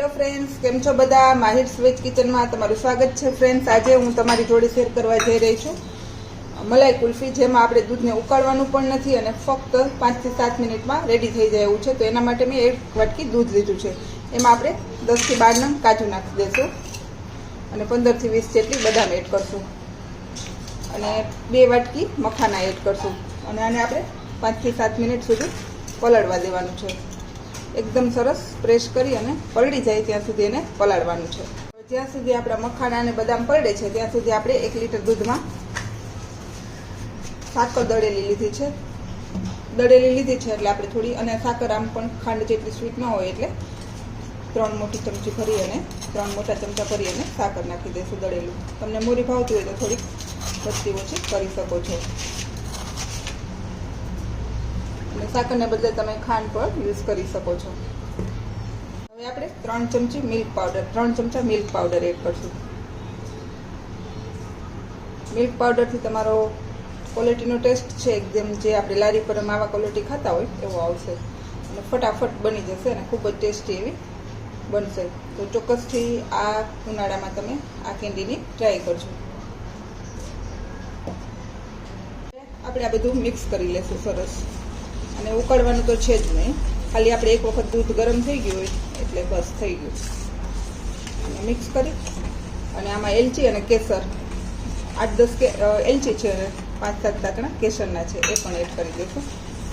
Hello friends કેમ છો બધા? માહિર સ્વેજ કિચનમાં તમારું સ્વાગત છે ફ્રેન્ડ્સ આજે હું તમારી જોડે શેર કરવા જઈ રહી છું. મલાઈ કુલ્ફી, જેમાં આપણે દૂધને ઉકાળવાનું પણ નથી અને ફક્ત પાંચથી સાત મિનિટમાં રેડી થઈ જાય એવું છે. તો એના માટે મેં એક વાટકી દૂધ લીધું છે. એમાં આપણે દસથી બાર નંગ કાજુ નાખી દઈશું. અને પંદરથી વીસ જેટલી બદામ એડ કરશું. અને બે વાટકી મખાના એડ કરશું. અને આને આપણે પાંચથી સાત મિનિટ સુધી પલળવા દેવાનું છે. એકદમ સરસ પ્રેસ કરી અને પલળી જાય ત્યાં સુધી એને પલાળવાનું છે. જ્યાં સુધી આપણા મખાણા અને બદામ પલળે છે, ત્યાં સુધી આપણે એક લીટર દૂધમાં સાકર દળેલી લીધી છે. દળેલી લીધી છે એટલે આપણે થોડી, અને સાકર આમ પણ ખાંડ જેટલી સ્વીટ ન હોય એટલે ત્રણ મોટી ચમચી ભરી અને ત્રણ મોટા ચમચા ભરી અને સાકર નાખી દઈશું દળેલું. તમને મોરી ભાવતી હોય તો થોડીક વસ્તી ઓછી કરી શકો છો. અને સાકરને બદલે તમે ખાંડ પણ યુઝ કરી શકો છો. હવે આપણે ત્રણ ચમચી મિલ્ક પાવડર ત્રણ ચમચા મિલ્ક પાવડર એડ કરશું. મિલ્ક પાવડરથી તમારો ક્વોલિટીનો ટેસ્ટ છે એકદમ જે આપણે લારી પર માવા ક્વોલિટી ખાતા હોય, એવો આવશે. અને ફટાફટ બની જશે અને ખૂબ જ ટેસ્ટી એવી બનશે. તો ચોક્કસથી આ ઉનાળામાં તમે આ કેન્ડીની ટ્રાય કરજો. આપણે આ બધું મિક્સ કરી લેશું સરસ. અને ઉકળવાનું તો છે જ નહીં. ખાલી આપણે એક વખત દૂધ ગરમ થઈ ગયું હોય એટલે બસ થઈ ગયું. અને મિક્સ કરી અને આમાં એલચી અને કેસર. આઠ દસ કે એલચી છે, પાંચ સાત તાકણા કેસરના છે, એ પણ એડ કરી દઈશું.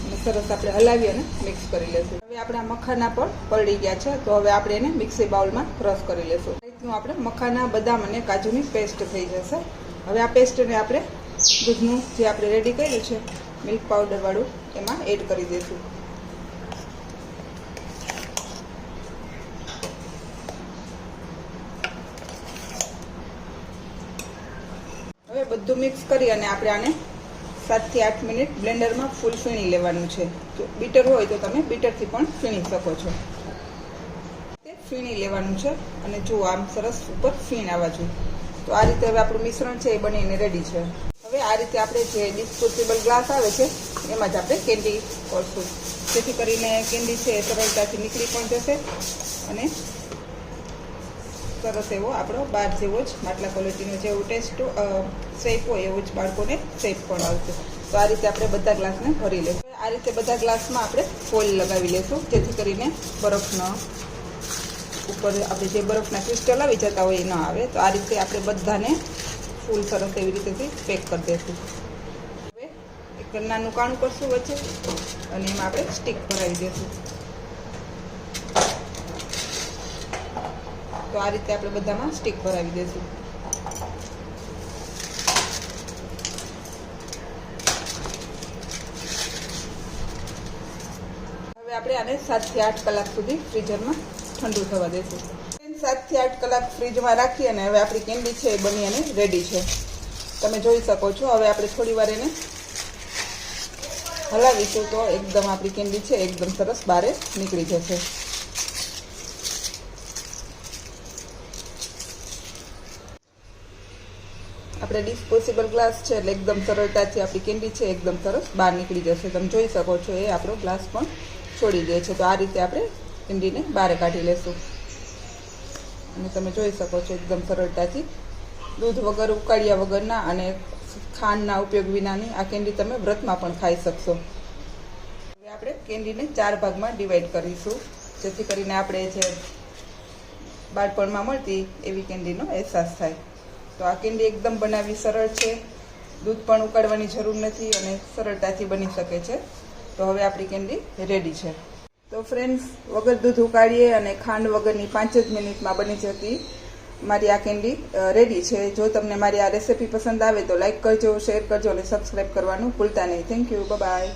અને સરસ આપણે હલાવી અને મિક્સ કરી લઈશું હવે આપણા મખાના પણ પલળી ગયા છે, તો હવે આપણે એને મિક્સી બાઉલમાં ક્રશ કરી લઈશું રીતનું આપણે મખાના, બદામ અને કાજુની પેસ્ટ થઈ જશે. હવે આ પેસ્ટને આપણે દૂધનું જે આપણે રેડી કર્યું છે મિલ્ક પાવડરવાળું એમાં એડ કરી દઈશું હવે બધું મિક્સ કરી અને આપણે આને સાતથી આઠ મિનિટ બ્લેન્ડરમાં ફૂલ ફીણી લેવાનું છે. જો બીટર હોય તો તમે બીટરથી પણ ફીણી શકો છો. ફીણી લેવાનું છે અને જો આમ સરસ ઉપર ફીણ આવવા જોઈએ. તો આ રીતે હવે આપણું મિશ્રણ છે એ બનીને રેડી છે. આ રીતે આપણે જે ડિસ્પોઝેબલ ગ્લાસ આવે છે, એમાં જ આપણે કેન્ડી કરશું. જેથી કરીને કેન્ડી છે એ સરળતાથી નીકળી પણ જશે અને સરસ એવો આપણો બાર જેવો જ માટલા ક્વોલિટીનો જેવો ટેસ્ટ શેપ હોય એવો જ બાળકોને શેપ પણ આવશે. તો આ રીતે આપણે બધા ગ્લાસને ભરી લઈશું આ રીતે બધા ગ્લાસમાં આપણે ફોઇલ લગાવી લઈશું જેથી કરીને બરફનો ઉપર આપણે જે બરફના ક્રિસ્ટલ આવી જતા હોય એ ન આવે. તો આ રીતે આપણે બધાને ફૂલ સરસ એવી રીતેથી પેક કરી દઈશું હવે એક નાનું કાણું કરશું વચ્ચે અને એમાં આપણે સ્ટીક ભરાવી દઈશું તો આ રીતે આપણે બધામાં સ્ટીક ભરાવી દઈશું હવે આપણે આને સાતથી આઠ કલાક સુધી ફ્રીઝરમાં ઠંડુ થવા દઈશું સાતથી આઠ કલાક ફ્રીજમાં રાખી અને હવે આપણી કેન્ડી છે એ બની અને રેડી છે. તમે જોઈ શકો છો. હવે આપણે થોડી વાર એને હલાવીશું તો એકદમ આપણી કેન્ડી છે એકદમ સરસ બારે નીકળી જશે. આપણે ડિસ્પોઝેબલ ગ્લાસ છે એટલે એકદમ સરળતાથી આપણી કેન્ડી છે એકદમ સરસ બહાર નીકળી જશે. તમે જોઈ શકો છો એ આપણો ગ્લાસ પણ છોડી દે છે. તો આ રીતે આપણે કેન્ડીને બહાર કાઢી લેશું. અને તમે જોઈ શકો છો એકદમ સરળતાથી. દૂધ વગર, ઉકાળ્યા વગરના અને ખાંડના ઉપયોગ વિનાની આ કેન્ડી તમે વ્રતમાં પણ ખાઈ શકશો. હવે આપણે કેન્ડીને ચાર ભાગમાં ડિવાઈડ કરીશું. જેથી કરીને આપણે જે બાળપણમાં મળતી એવી કેન્ડીનો અહેસાસ થાય. તો આ કેન્ડી એકદમ બનાવવી સરળ છે. દૂધ પણ ઉકાળવાની જરૂર નથી અને સરળતાથી બની શકે છે. તો હવે આપણી કેન્ડી રેડી છે. તો ફ્રેન્ડ્સ વગર દૂધ ઉકાળીએ અને ખાંડ વગરની પાંચ જ મિનિટમાં બની જતી મારી આ કેન્ડી રેડી છે. જો તમને મારી આ રેસીપી પસંદ આવે તો લાઇક કરજો શેર કરજો અને સબસ્ક્રાઈબ કરવાનું ભૂલતા નહીં. Thank you bye